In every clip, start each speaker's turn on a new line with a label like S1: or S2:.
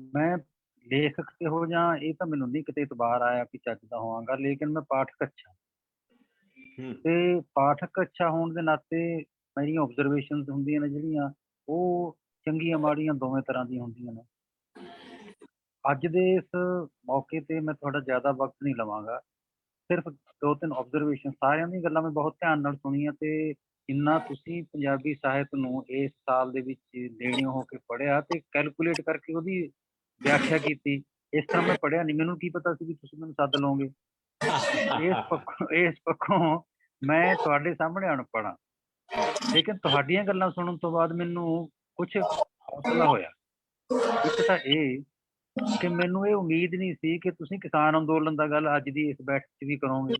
S1: ਮੈਂ ਲੇਖਕ ਤੇ ਹੋ ਜਾਂ ਇਹ ਤਾਂ ਮੈਨੂੰ ਨਹੀਂ ਕਿਤੇ ਇਤਬਾਰ ਆਇਆ ਕਿ ਚੱਜ ਦਾ ਹੋਵਾਂਗਾ ਲੇਕਿਨ ਮੈਂ ਪਾਠਕ ਅੱਛਾ।
S2: ਹੂੰ।
S1: ਤੇ ਪਾਠਕ ਅੱਛਾ ਹੋਣ ਦੇ ਨਾਤੇ ਮੇਰੀਆਂ ਆਬਜ਼ਰਵੇਸ਼ਨਸ ਹੁੰਦੀਆਂ ਨੇ ਜਿਹੜੀਆਂ ਉਹ ਚੰਗੀਆਂ ਮਾੜੀਆਂ ਦੋਵੇਂ ਤਰ੍ਹਾਂ ਦੀਆਂ ਹੁੰਦੀਆਂ ਨੇ। ਅੱਜ ਦੇ ਇਸ ਮੌਕੇ ਤੇ ਮੈਂ ਤੁਹਾਡਾ ਜ਼ਿਆਦਾ ਵਕਤ ਨਹੀਂ ਲਵਾਂਗਾ। ਸਿਰਫ ਦੋ ਤਿੰਨ ਆਬਜ਼ਰਵੇਸ਼ਨ ਸਾਰਿਆਂ ਦੀਆਂ ਗੱਲਾਂ ਮੈਂ ਬਹੁਤ ਧਿਆਨ ਨਾਲ ਸੁਣੀਆਂ ਤੇ ਇੰਨਾ ਤੁਸੀਂ ਪੰਜਾਬੀ ਸਾਹਿਤ ਨੂੰ ਇਸ ਸਾਲ ਦੇ ਵਿੱਚ ਦੇਣਿਓ ਹੋ ਕੇ ਪੜਿਆ ਤੇ ਕੈਲਕੂਲੇਟ ਕਰਕੇ ਉਹਦੀ ਵਿਆਖਿਆ ਕੀਤੀ। ਇਸ ਤਰ੍ਹਾਂ ਮੈਂ ਪੜਿਆ ਨਹੀਂ ਮੈਨੂੰ ਕੀ ਪਤਾ ਸੀ ਵੀ ਤੁਸੀਂ ਮੈਨੂੰ ਸੱਦ ਲਓਗੇ? ਇਸ ਪੱਖੋਂ ਇਸ ਪੱਖੋਂ ਮੈਂ ਤੁਹਾਡੇ ਸਾਹਮਣੇ ਅਨਪੜ੍ਹ ਲੇਕਿਨ ਤੁਹਾਡੀਆਂ ਗੱਲਾਂ ਸੁਣਨ ਤੋਂ ਬਾਅਦ ਮੈਨੂੰ ਕੁਝ ਹੌਸਲਾ ਹੋਇਆ। ਇੱਕ ਤਾਂ ਇਹ ਕਿ ਮੈਨੂੰ ਇਹ ਉਮੀਦ ਨਹੀਂ ਸੀ ਕਿ ਤੁਸੀਂ ਕਿਸਾਨ ਅੰਦੋਲਨ ਦਾ ਗੱਲ ਅੱਜ ਦੀ ਇਸ ਬੈਠਕ 'ਚ ਵੀ ਕਰੋਗੇ।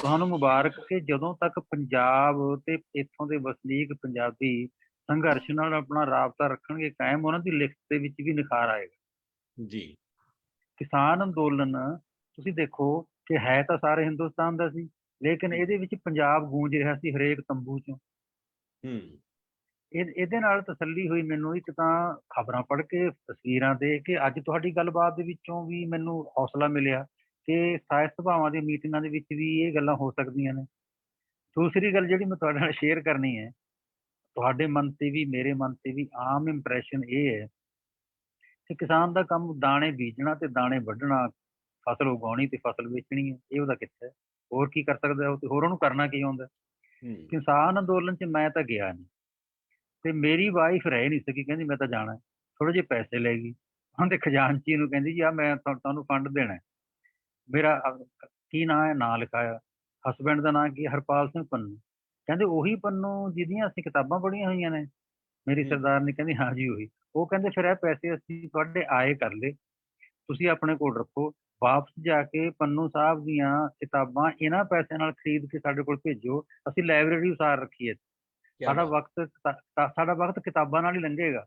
S1: ਤੁਹਾਨੂੰ ਮੁਬਾਰਕ ਕਿ ਜਦੋਂ ਤੱਕ ਪੰਜਾਬ ਤੇ ਇੱਥੋਂ ਦੇ ਵਸਨੀਕ ਪੰਜਾਬੀ ਸੰਘਰਸ਼ ਨਾਲ ਆਪਣਾ ਰਾਬਤਾ ਰੱਖਣਗੇ ਕਾਇਮ ਉਹਨਾਂ ਦੀ ਲਿਖਤ ਦੇ ਵਿੱਚ ਵੀ ਨਿਖਾਰ ਆਏਗਾ।
S2: ਜੀ।
S1: ਕਿਸਾਨ ਅੰਦੋਲਨ ਤੁਸੀਂ ਦੇਖੋ ਕਿ ਹੈ ਤਾਂ ਸਾਰੇ ਹਿੰਦੁਸਤਾਨ ਦਾ ਸੀ ਲੇਕਿਨ ਇਹਦੇ ਵਿੱਚ ਪੰਜਾਬ ਗੂੰਜ ਰਿਹਾ ਸੀ ਹਰੇਕ ਤੰਬੂ 'ਚੋਂ।
S2: ਹੂੰ।
S1: ਇਹ ਇਹਦੇ ਨਾਲ ਤਸੱਲੀ ਹੋਈ ਮੈਨੂੰ ਇੱਕ ਤਾਂ ਖਬਰਾਂ ਪੜ੍ਹ ਕੇ ਤਸਵੀਰਾਂ ਦੇਖ ਕੇ ਅੱਜ ਤੁਹਾਡੀ ਗੱਲਬਾਤ ਦੇ ਵਿੱਚੋਂ ਵੀ ਮੈਨੂੰ ਹੌਸਲਾ ਮਿਲਿਆ ਕਿ ਸਾਹਿਤ ਸਭਾਵਾਂ ਦੀਆਂ ਮੀਟਿੰਗਾਂ ਦੇ ਵਿੱਚ ਵੀ ਇਹ ਗੱਲਾਂ ਹੋ ਸਕਦੀਆਂ ਨੇ। ਦੂਸਰੀ ਗੱਲ ਜਿਹੜੀ ਮੈਂ ਤੁਹਾਡੇ ਨਾਲ ਸ਼ੇਅਰ ਕਰਨੀ ਹੈ ਤੁਹਾਡੇ ਮਨ ਤੇ ਵੀ ਮੇਰੇ ਮਨ ਤੇ ਵੀ ਆਮ ਇੰਪ੍ਰੈਸ਼ਨ ਇਹ ਹੈ ਕਿ ਕਿਸਾਨ ਦਾ ਕੰਮ ਦਾਣੇ ਬੀਜਣਾ ਤੇ ਦਾਣੇ ਵੱਢਣਾ ਫਸਲ ਉਗਾਉਣੀ ਤੇ ਫਸਲ ਵੇਚਣੀ ਹੈ ਇਹ ਉਹਦਾ ਹੈ। ਹੋਰ ਕੀ ਕਰ ਸਕਦਾ ਉਹ ਤੇ ਹੋਰ ਉਹਨੂੰ ਕਰਨਾ ਕੀ ਆਉਂਦਾ?
S2: ਹੂੰ।
S1: ਕਿਸਾਨ ਅੰਦੋਲਨ 'ਚ ਮੈਂ ਤਾਂ ਗਿਆ ਨਹੀਂ ਤੇ ਮੇਰੀ ਵਾਈਫ ਰਹਿ ਨਹੀਂ ਸਕੀ ਕਹਿੰਦੀ ਮੈਂ ਤਾਂ ਜਾਣਾ ਥੋੜੇ ਜਿਹੇ ਪੈਸੇ ਲੈ ਗਈ। ਉਹਦੇ ਖਜ਼ਾਨਚੀ ਨੂੰ ਕਹਿੰਦੀ ਜੀ ਆ ਮੈਂ ਤੁਹਾ- ਤੁਹਾਨੂੰ ਫੰਡ ਦੇਣਾ। ਮੇਰਾ ਕੀ ਨਾਂ ਹੈ? ਨਾਂ ਲਿਖਾਇਆ। ਹਸਬੈਂਡ ਦਾ ਨਾਂ ਕੀ? ਹਰਪਾਲ ਸਿੰਘ ਪੰਨੂ। ਕਹਿੰਦੇ ਉਹੀ ਪੰਨੂ ਜਿਹਦੀਆਂ ਅਸੀਂ ਕਿਤਾਬਾਂ ਪੜ੍ਹੀਆਂ ਹੋਈਆਂ ਨੇ। ਮੇਰੀ
S2: ਹੂੰ।
S1: ਸਰਦਾਰਨੀ ਕਹਿੰਦੀ ਹਾਂ ਜੀ ਉਹੀ। ਉਹ ਕਹਿੰਦੇ ਫਿਰ ਇਹ ਪੈਸੇ ਅਸੀਂ ਤੁਹਾਡੇ ਆਏ ਕਰ ਲਏ। ਤੁਸੀਂ ਆਪਣੇ ਕੋਲ ਰੱਖੋ। ਵਾਪਸ ਜਾ ਕੇ ਪੰਨੂ ਸਾਹਿਬ ਦੀਆਂ ਕਿਤਾਬਾਂ ਇਹਨਾਂ ਪੈਸਿਆਂ ਨਾਲ ਖਰੀਦ ਕੇ ਸਾਡੇ ਕੋਲ ਭੇਜੋ। ਅਸੀਂ ਲਾਇਬ੍ਰੇਰੀ ਉਸਾਰ ਰੱਖੀ ਹੈ। ਸਾਡਾ
S2: ਬਾਤ।
S1: ਵਕਤ ਸਾ- ਸਾਡਾ ਵਕਤ ਕਿਤਾਬਾਂ ਨਾਲ ਹੀ ਲੰਘੇਗਾ।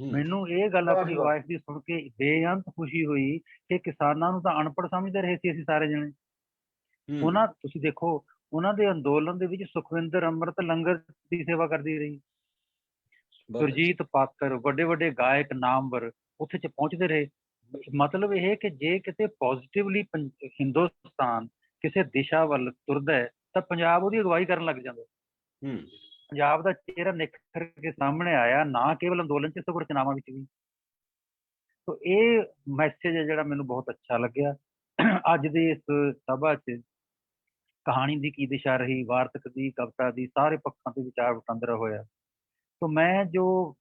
S2: ਹੂੰ,
S1: ਮੈਨੂੰ ਇਹ ਗੱਲ
S2: ਵਾਹ
S1: ਆਪਣੀ
S2: ਜੀ ਵਾਹ।
S1: ਵਾਈਫ ਦੀ ਸੁਣ ਕੇ ਬੇਅੰਤ ਖੁਸ਼ੀ ਹੋਈ ਕਿ ਕਿਸਾਨਾਂ ਨੂੰ ਤਾਂ ਅਨਪੜ੍ਹ ਸਮਝਦੇ ਰਹੇ ਸੀ ਅਸੀਂ ਸਾਰੇ ਜਣੇ।
S2: ਹੂੰ,
S1: ਉਹਨਾਂ ਤੁਸੀਂ ਦੇਖੋ ਉਹਨਾਂ ਦੇ ਅੰਦੋਲਨ ਦੇ ਵਿੱਚ ਸੁਖਵਿੰਦਰ ਅੰਮ੍ਰਿਤ ਲੰਗਰ ਦੀ ਸੇਵਾ ਕਰਦੀ ਰਹੀ। ਸੁਰਜੀਤ ਪਾਤਰ ਵੱਡੇ ਵੱਡੇ ਗਾਇਕ ਨਾਮਵਰ ਉੱਥੇ ਚ ਪਹੁੰਚਦੇ ਰਹੇ। ਮਤਲਬ ਇਹ ਹੈ ਕਿ ਜੇ ਕਿਤੇ ਪੋਜ਼ਿਟਿਵਲੀ ਹਿੰਦੁਸਤਾਨ ਕਿਸੇ ਦਿਸ਼ਾ ਵੱਲ ਤੁਰਦਾ ਹੈ ਤਾਂ ਪੰਜਾਬ ਉਹਦੀ ਅਗਵਾਈ ਕਰਨ ਲੱਗ ਜਾਂਦਾ
S2: ਹੂੰ।
S1: ਪੰਜਾਬ ਦਾ ਚਿਹਰਾ ਨਿਖਰ ਕੇ ਸਾਹਮਣੇ ਆਇਆ ਨਾ ਕੇਵਲ ਅੰਦੋਲਨ ਚ ਸਗੋਂ ਰਚਨਾਵਾਂ ਵਿੱਚ ਵੀ। ਸੋ ਇਹ ਮੈਸੇਜ ਹੈ ਜਿਹੜਾ ਮੈਨੂੰ ਬਹੁਤ ਅੱਛਾ ਲੱਗਿਆ। ਅੱਜ ਦੀ ਇਸ ਸਭਾ 'ਚ ਕਹਾਣੀ ਦੀ ਕੀ ਦਿਸ਼ਾ ਰਹੀ ਵਾਰਤਕ ਦੀ ਕਵਿਤਾ ਦੀ ਸਾਰੇ ਪੱਖਾਂ ਤੇ ਵਿਚਾਰ ਵਟਾਂਦਰਾ ਹੋਇਆ। ਸੋ ਮੈਂ ਜੋ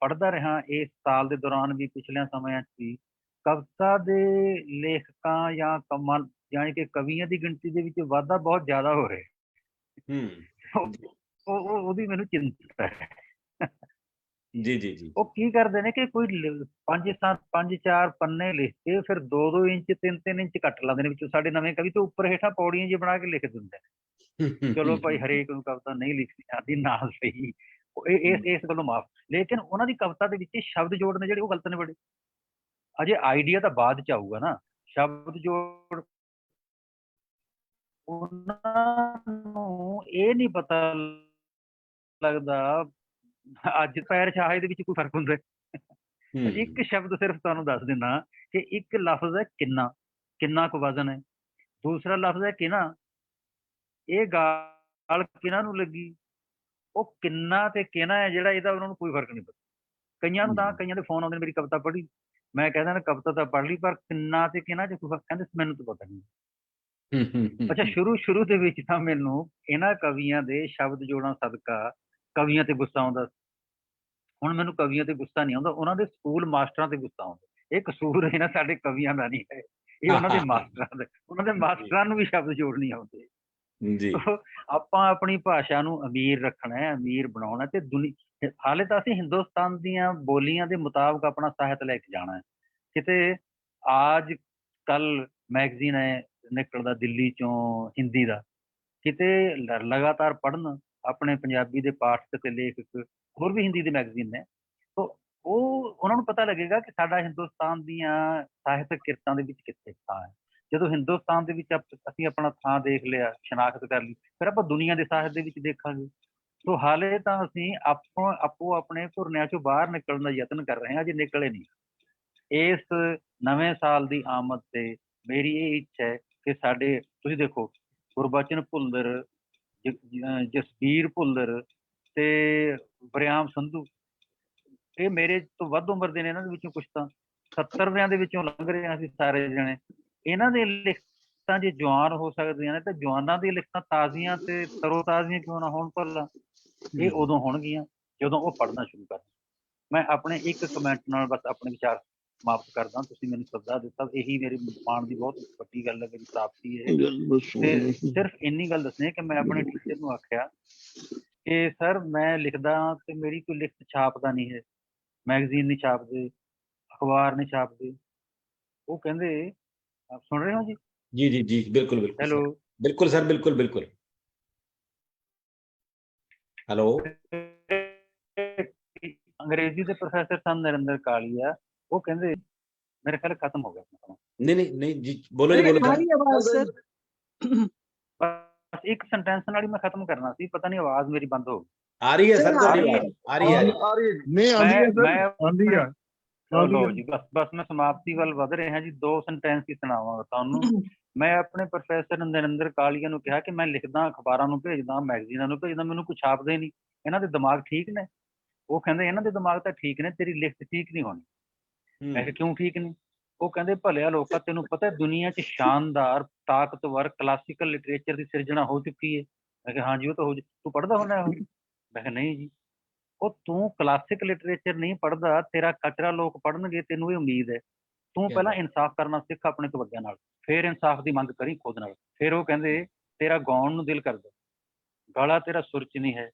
S1: ਪੜ੍ਹਦਾ ਰਿਹਾ ਇਸ ਸਾਲ ਦੇ ਦੌਰਾਨ ਵੀ ਪਿਛਲੇ ਸਮਿਆਂ 'ਚ ਵੀ ਕਵਿਤਾ ਦੇ ਲੇਖਕਾਂ ਜਾਂ ਕਮਾਲ ਯਾਨੀ ਕਿ ਕਵੀਆਂ ਦੀ ਗਿਣਤੀ ਦੇ ਵਿੱਚ ਵਾਧਾ ਬਹੁਤ ਜ਼ਿਆਦਾ ਹੋ ਰਿਹਾ।
S2: ਹੂੰ।
S1: ਉਹ ਉਹ ਉਹਦੀ ਮੈਨੂੰ ਚਿੰਤਾ ਹੈ।
S2: ਜੀ ਜੀ ਜੀ।
S1: ਉਹ ਕੀ ਕਰਦੇ ਨੇ ਕਿ ਕੋਈ ਲ- ਪੰਜ ਸੱਤ, ਪੰਜ ਚਾਰ ਪੰਨੇ ਲਿਖ ਕੇ ਫਿਰ 2-2 ਇੰਚ 3-3 ਇੰਚ ਕੱਟ ਲਾਉਂਦੇ ਨੇ ਵਿੱਚੋਂ ਸਾਡੇ ਨਵੇਂ ਕਵੀ ਤੇ ਉੱਪਰ ਹੇਠਾਂ ਪੌੜੀਆਂ ਜੀ ਬਣਾ ਕੇ ਲਿਖ ਦਿੰਦੇ ਨੇ। ਚਲੋ ਭਾਈ ਹਰੇਕ ਨੂੰ ਕਵਿਤਾ ਨਹੀਂ ਲਿਖਣੀ ਆਦੀ ਨਾਲ ਸਹੀ। ਇਹ ਇਸ ਇਸ ਗੱਲੋਂ ਮਾਫ। ਲੇਕਿਨ ਉਹਨਾਂ ਦੀ ਕਵਿਤਾ ਦੇ ਵਿੱਚ ਸ਼ਬਦ ਜੋੜ ਨੇ ਜਿਹੜੇ ਉਹ ਗਲਤ ਨੇ ਬੜੇ। ਅਜੇ ਆਈਡੀਆ ਤਾਂ ਬਾਅਦ ਚ ਆਊਗਾ ਨਾ। ਸ਼ਬਦ ਜੋੜ ਉਹਨਾਂ ਨੂੰ ਇਹ ਨਹੀਂ ਪਤਾ ਲੱਗਦਾ ਅੱਜ ਪੈਰ ਛਾਹੇ ਦੇ ਵਿੱਚ ਕੋਈ ਫ਼ਰਕ ਹੁੰਦਾ? ਇੱਕ ਸ਼ਬਦ ਸਿਰਫ ਤੁਹਾਨੂੰ ਦੱਸ ਦਿੰਦਾ ਕਿ ਇੱਕ ਲਫ਼ਜ਼ ਹੈ ਕਿੰਨਾ ਕਿੰਨਾ ਕੁ ਵਜ਼ਨ ਹੈ। ਦੂਸਰਾ ਲਫ਼ਜ਼ ਹੈ ਕਿਨਾ ਇਹ ਗਾਲ ਕਿਹਨਾਂ ਨੂੰ ਲੱਗੀ? ਉਹ ਕਿੰਨਾ ਤੇ ਕਿਹਨਾ ਹੈ ਜਿਹੜਾ ਇਹਦਾ ਉਹਨਾਂ ਨੂੰ ਕੋਈ ਫ਼ਰਕ ਨਹੀਂ ਪਤਾ। ਕਈਆਂ ਨੂੰ ਤਾਂ। ਕਈਆਂ ਦੇ ਫੋਨ ਆਉਂਦੇ ਨੇ ਮੇਰੀ ਕਵਿਤਾ ਪੜ੍ਹੀ। ਮੈਂ ਕਹਿੰਦਾ ਨਾ ਕਵਿਤਾ ਤਾਂ ਪੜ੍ਹ ਲਈ ਪਰ ਕਿੰਨਾ ਤੇ ਕਿਹਨਾ ਚ ਕੋਈ ਫ਼ਰਕ? ਕਹਿੰਦੇ ਮੈਨੂੰ ਤਾਂ ਪਤਾ ਨਹੀਂ। ਅੱਛਾ ਸ਼ੁਰੂ ਸ਼ੁਰੂ ਦੇ ਵਿੱਚ ਤਾਂ ਮੈਨੂੰ ਇਹਨਾਂ ਕਵੀਆਂ ਦੇ ਸ਼ਬਦ ਜੋੜਾਂ ਸਦਕਾ ਕਵੀਆਂ ਤੇ ਗੁੱਸਾ ਆਉਂਦਾ। ਹੁਣ ਮੈਨੂੰ ਕਵੀਆਂ ਤੇ ਗੁੱਸਾ ਨਹੀਂ ਆਉਂਦਾ ਉਹਨਾਂ ਦੇ ਸਕੂਲ ਮਾਸਟਰਾਂ ਤੇ ਗੁੱਸਾ ਆਉਂਦਾ। ਇਹ ਕਸੂਰ ਹੈ ਨਾ ਸਾਡੇ ਕਵੀਆਂ ਦਾ ਨਹੀਂ ਹੈ। ਇਹ ਉਹਨਾਂ ਦੇ ਮਾਸਟਰਾਂ ਦਾ ਉਹਨਾਂ ਦੇ ਮਾਸਟਰਾਂ ਨੂੰ ਵੀ ਸ਼ਬਦ ਜੋੜ ਨਹੀਂ ਆਉਂਦੇ।
S2: ਜੀ।
S1: ਆਪਾਂ ਆਪਣੀ ਭਾਸ਼ਾ ਨੂੰ ਅਮੀਰ ਰੱਖਣਾ ਹੈ ਅਮੀਰ ਬਣਾਉਣਾ ਤੇ ਦੁਨੀ ਹਾਲੇ ਤਾਂ ਅਸੀਂ ਹਿੰਦੁਸਤਾਨ ਦੀਆਂ ਬੋਲੀਆਂ ਦੇ ਮੁਤਾਬਕ ਆਪਣਾ ਸਾਹਿਤ ਲੈ ਕੇ ਜਾਣਾ ਹੈ। ਕਿਤੇ ਆਜ ਕੱਲ ਮੈਗਜ਼ੀਨ ਹੈ ਨਿਕਲਦਾ ਦਿੱਲੀ ਚੋਂ ਹਿੰਦੀ ਦਾ ਕਿਤੇ ਲਗਾਤਾਰ ਪੜ੍ਹਨ ਆਪਣੇ ਪੰਜਾਬੀ ਦੇ ਪਾਠਕ ਤੇ ਲੇਖਕ, ਹੋਰ ਵੀ ਹਿੰਦੀ ਦੇ ਮੈਗਜ਼ੀਨ ਨੇ। ਸੋ ਉਹ, ਉਹਨਾਂ ਨੂੰ ਪਤਾ ਲੱਗੇਗਾ ਕਿ ਸਾਡਾ ਹਿੰਦੁਸਤਾਨ ਦੀਆਂ ਸਾਹਿਤਕ ਕਿਰਤਾਂ ਦੇ ਵਿੱਚ ਕਿੱਥੇ ਥਾਂ ਹੈ। ਜਦੋਂ ਹਿੰਦੁਸਤਾਨ ਦੇ ਵਿੱਚ ਆਪ- ਅਸੀਂ ਆਪਣਾ ਥਾਂ ਦੇਖ ਲਿਆ, ਸ਼ਨਾਖਤ ਕਰ ਲਈ, ਫਿਰ ਆਪਾਂ ਦੁਨੀਆ ਦੇ ਸਾਹਿਤ ਦੇ ਵਿੱਚ ਦੇਖਾਂਗੇ। ਸੋ ਹਾਲੇ ਤਾਂ ਅਸੀਂ ਆਪੋ ਆਪੋ ਆਪਣੇ ਘੁਰਨਿਆਂ ਚੋਂ ਬਾਹਰ ਨਿਕਲਣ ਦਾ ਯਤਨ ਕਰ ਰਹੇ ਹਾਂ ਜੇ ਨਿਕਲੇ ਨਹੀਂ। ਇਸ ਨਵੇਂ ਸਾਲ ਦੀ ਆਮਦ ਤੇ ਮੇਰੀ ਇਹ ਇੱਛਾ ਹੈ ਕਿ ਸਾਡੇ, ਤੁਸੀਂ ਦੇਖੋ, ਗੁਰਬਚਨ ਭੁੱਲਰ ਜ- ਅਹ ਜਸਬੀਰ ਭੁੱਲਰ ਤੇ ਬਰਿਆਮ ਸੰਧੂ। ਇਹ ਮੇਰੇ ਤੋਂ ਵੱਧ ਉਮਰ ਦੇ ਨੇ ਇਹਨਾਂ ਦੇ ਵਿੱਚੋਂ ਕੁਝ ਤਾਂ। 70 ਦਿਆਂ ਦੇ ਵਿੱਚੋਂ ਲੰਘ ਰਹੇ ਹਾਂ ਅਸੀਂ ਸਾਰੇ ਜਣੇ। ਇਹਨਾਂ ਦੇ ਲਿਖਤਾਂ ਜੇ ਜਵਾਨ ਹੋ ਸਕਦੀਆਂ ਨੇ ਤਾਂ ਜਵਾਨਾਂ ਦੀਆਂ ਲਿਖਤਾਂ ਤਾਜ਼ੀਆਂ ਤੇ ਤਰੋ-ਤਾਜ਼ੀਆਂ ਕਿਉਂ ਨਾ ਹੋਣ ਭਲਾ? ਇਹ ਉਦੋਂ ਹੋਣਗੀਆਂ ਜਦੋਂ ਉਹ ਪੜ੍ਹਨਾ ਸ਼ੁਰੂ ਕਰਨ। ਮੈਂ ਆਪਣੇ ਇੱਕ ਕਮੈਂਟ ਨਾਲ ਬਸ ਆਪਣੇ ਵਿਚਾਰ ਸਮਾਪਤ ਕਰਦਾ ਤੁਸੀਂ ਮੈਨੂੰ ਸੱਦਾ ਦਿੱਤਾ। ਇਹੀ ਮੇਰੀ ਮਾਣ ਦੀ ਬਹੁਤ ਵੱਡੀ ਗੱਲ ਹੈ ਮੇਰੀ ਪ੍ਰਾਪਤੀ ਹੈ। ਸਿਰਫ ਇੰਨੀ ਗੱਲ ਦੱਸਣੀ ਕਿ ਮੈਂ ਆਪਣੇ ਟੀਚਰ ਨੂੰ ਆਖਿਆ ਕਿ ਸਰ ਮੈਂ ਲਿਖਦਾ ਤੇ ਮੇਰੀ ਕੋਈ ਲਿਖਤ ਛਾਪਦਾ ਨਹੀਂ ਹੈ। ਮੈਗਜ਼ੀਨ ਨਹੀਂ ਛਾਪਦੇ ਅਖਬਾਰ ਨਹੀਂ ਛਾਪਦੇ। ਉਹ ਕਹਿੰਦੇ ਆਪ ਸੁਣ ਰਹੇ ਹੋ ਜੀ?
S2: ਜੀ ਜੀ ਜੀ ਬਿਲਕੁਲ ਬਿਲਕੁਲ
S1: ਹੈਲੋ।
S2: ਬਿਲਕੁਲ ਸਰ ਬਿਲਕੁਲ ਬਿਲਕੁਲ। ਹੈਲੋ।
S1: ਅੰਗਰੇਜ਼ੀ ਦੇ ਪ੍ਰੋਫੈਸਰ ਸਨ ਨਰਿੰਦਰ ਕਾਲੀਆ। ਉਹ ਕਹਿੰਦੇ ਮੇਰੇ ਖਿਆਲ ਖਤਮ ਹੋ ਗਿਆ
S2: ਨਹੀਂ ਨਹੀਂ ਨਹੀਂ ਜੀ ਬੋਲੋ
S3: ਜੀ
S2: ਬੋਲੋ
S3: ਸਾਰੀ ਆਵਾਜ਼ ਸਰ।
S1: ਬਸ ਇੱਕ ਸੈਂਟੈਂਸ ਨਾਲ ਹੀ ਮੈਂ ਖਤਮ ਕਰਨਾ ਸੀ ਪਤਾ ਨਹੀਂ ਆਵਾਜ਼ ਮੇਰੀ ਬੰਦ ਹੋ ਗਈ।
S2: ਆ
S3: ਰਹੀ
S2: ਹੈ
S3: ਸਰ
S2: ਤੁਹਾਡੀ ਆ ਰਹੀ ਹੈ।
S4: ਆ ਰਹੀ ਹੈ। ਨਹੀਂ
S1: ਆਉਂਦੀ
S4: ਹੈ ਸਰ। ਆਉਂਦੀ ਹੈ।
S1: ਚਲੋ ਜੀ ਬਸ ਬਸ ਮੈਂ ਸਮਾਪਤੀ ਵੱਲ ਵਧ ਰਿਹਾ ਜੀ ਦੋ ਸੈਂਟੈਂਸ ਹੀ ਸੁਣਾਵਾਂ ਤੁਹਾਨੂੰ। ਮੈਂ ਆਪਣੇ ਪ੍ਰੋਫੈਸਰ ਨਰਿੰਦਰ ਕਾਲੀਆ ਨੂੰ ਕਿਹਾ ਕਿ ਮੈਂ ਲਿਖਦਾ ਅਖਬਾਰਾਂ ਨੂੰ ਭੇਜਦਾ ਮੈਗਜ਼ੀਨਾਂ ਨੂੰ ਭੇਜਦਾ ਮੈਨੂੰ ਕੁਝ ਛਾਪਦੇ ਨਹੀਂ। ਇਹਨਾਂ ਦੇ ਦਿਮਾਗ ਠੀਕ ਨੇ? ਉਹ ਕਹਿੰਦੇ ਇਹਨਾਂ ਦੇ ਦਿਮਾਗ ਤਾਂ ਠੀਕ ਨੇ ਤੇਰੀ ਲਿਖਤ ਠੀਕ ਨਹੀਂ ਹੋਣੀ। ਮੈਂ ਕਿਹਾ ਕਿਉਂ ਠੀਕ ਨੀ ਉਹ ਕਹਿੰਦੇ ਭਲਿਆ ਲੋਕਾ ਤੈਨੂੰ ਪਤਾ ਦੁਨੀਆਂ 'ਚ ਸ਼ਾਨਦਾਰ ਤਾਕਤਵਰ ਕਲਾਸੀਕਲ ਲਿਟਰੇਚਰ ਦੀ ਸਿਰਜਣਾ ਹੋ ਚੁੱਕੀ ਹੈ ਮੈਂ ਕਿਹਾ ਹਾਂਜੀ ਉਹ ਤਾਂ ਹੋ ਤੂੰ ਪੜਦਾ ਹੁੰਦਾ ਉਹ ਮੈਂ ਕਿਹਾ ਨਹੀਂ ਜੀ। ਉਹ ਤੂੰ ਕਲਾਸਿਕ ਲਿਟਰੇਚਰ ਨਹੀਂ ਪੜਦਾ ਤੇਰਾ ਕਚਰਾ ਲੋਕ ਪੜਨਗੇ ਤੈਨੂੰ ਇਹ ਉਮੀਦ ਹੈ ਤੂੰ ਪਹਿਲਾਂ ਇਨਸਾਫ ਕਰਨਾ ਸਿੱਖ ਆਪਣੇ ਤੋਂ ਵੱਡਿਆਂ ਨਾਲ। ਫੇਰ ਇਨਸਾਫ ਦੀ ਮੰਗ ਕਰੀ ਖੁਦ ਨਾਲ। ਫੇਰ ਉਹ ਕਹਿੰਦੇ ਤੇਰਾ ਗਾਉਣ ਨੂੰ ਦਿਲ ਕਰਦਾ। ਗਾਲਾ ਤੇਰਾ ਸੁਰ ਚ ਨਹੀਂ ਹੈ।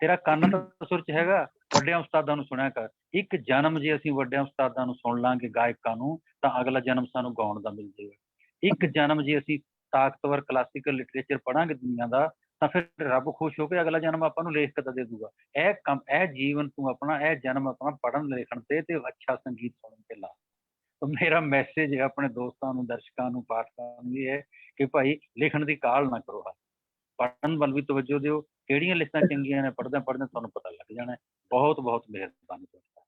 S1: ਤੇਰਾ ਕੰਨ ਤਾਂ ਸੁਰ 'ਚ ਹੈਗਾ, ਵੱਡਿਆਂ ਉਸਤਾਦਾਂ ਨੂੰ ਸੁਣਿਆ ਕਰ। ਇੱਕ ਜਨਮ ਜੇ ਅਸੀਂ ਵੱਡਿਆਂ ਉਸਤਾਦਾਂ ਨੂੰ ਸੁਣ ਲਾਂਗੇ ਗਾਇਕਾਂ ਨੂੰ, ਤਾਂ ਅਗਲਾ ਜਨਮ ਸਾਨੂੰ ਗਾਉਣ ਦਾ ਮਿਲ ਜਾਏਗਾ ਇੱਕ ਜਨਮ ਜੇ ਅਸੀਂ ਤਾਕਤਵਰ ਕਲਾਸੀਕਲ ਲਿਟਰੇਚਰ ਪੜਾਂਗੇ ਦੁਨੀਆ ਦਾ, ਤਾਂ ਫਿਰ ਰੱਬ ਖੁਸ਼ ਹੋ ਕੇ ਅਗਲਾ ਜਨਮ ਆਪਾਂ ਨੂੰ ਲੇਖਕ ਦਾ ਦੇ ਦੂਗਾ। ਇਹ ਕੰਮ, ਇਹ ਜੀਵਨ ਤੂੰ ਆਪਣਾ, ਇਹ ਜਨਮ ਆਪਣਾ ਪੜਨ ਲਿਖਣ ਤੇ ਤੇ ਅੱਛਾ ਸੰਗੀਤ ਸੁਣਨ ਤੇ ਲਾ। ਤਾਂ ਮੇਰਾ ਮੈਸੇਜ ਹੈ ਆਪਣੇ ਦੋਸਤਾਂ ਨੂੰ, ਦਰਸ਼ਕਾਂ ਨੂੰ, ਪਾਠਕਾਂ ਨੂੰ ਇਹ ਹੈ ਕਿ ਭਾਈ, ਲਿਖਣ ਦੀ ਕਾਲ ਨਾ ਕਰੋ ਪੜਨ ਵੱਲ ਵੀ ਤਵੱਜੋ ਦਿਓ, ਕਿਹੜੀਆਂ ਲਿਸਟਾਂ ਚੰਗੀਆਂ ਨੇ ਪੜਦੇ ਪੜਦੇ ਤੁਹਾਨੂੰ ਪਤਾ ਲੱਗ ਜਾਣਾ ਬਹੁਤ ਬਹੁਤ ਮਿਹਰਬਾਨੀ ਤੁਹਾਡਾ।